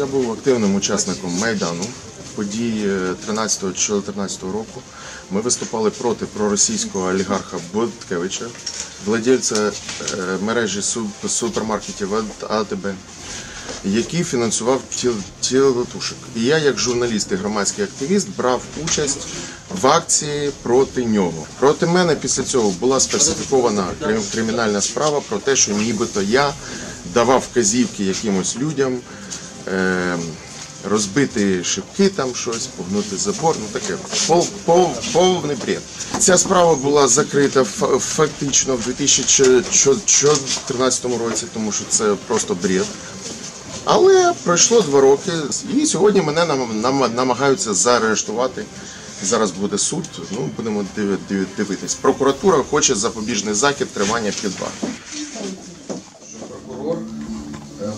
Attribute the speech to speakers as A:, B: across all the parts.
A: Я був активним учасником Майдану, подій 13-14 року. Ми виступали проти проросійського олігарха Буткевича, владельця е, мережі супермаркетів АТБ, який фінансував тіл- тілотушок. І я, як журналіст і громадський активіст, брав участь в акції проти нього. Проти мене після цього була крим- кримінальна справа про те, що нібито я давав вказівки якимось людям. Е- Розбити шибки там щось, погнути забор, ну таке пов, пов, повний бред. Ця справа була закрита фактично в 2014 році, тому що це просто бред. Але пройшло два роки, і сьогодні мене нам, нам- намагаються заарештувати. Зараз буде суд. Ну будемо диви- диви- дивитись. Прокуратура хоче запобіжний захід тримання під вартою.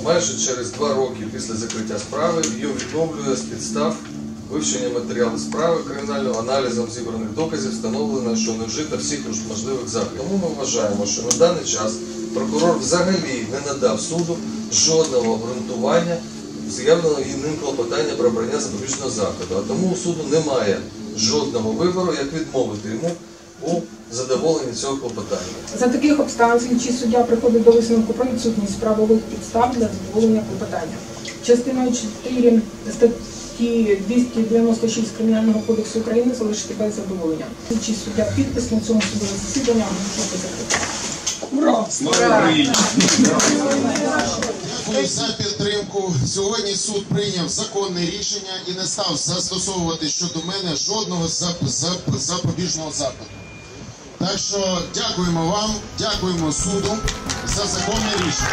B: Майже через два роки після закриття справи її відновлює з підстав вивчення матеріалу справи кримінального аналізом зібраних доказів встановлено, що не вжито всіх можливих заходів. Тому ми вважаємо, що на даний час прокурор взагалі не надав суду жодного обґрунтування з'явленого ним клопотання про обрання запобіжного заходу. А тому у суду немає жодного вибору, як відмовити йому у задоволенні цього клопотання.
C: За таких обставин слідчий суддя приходить до висновку про відсутність правових підстав для задоволення клопотання. Частиною 4 статті 296 Кримінального кодексу України залишити без задоволення. Слідчий суддя підпис на цьому судове засідання оголошувати закритим.
D: Дякую за підтримку. Сьогодні суд прийняв законне рішення і не став застосовувати щодо мене жодного зап- зап- запобіжного заходу. Так що дякуємо вам, дякуємо суду за законне рішення.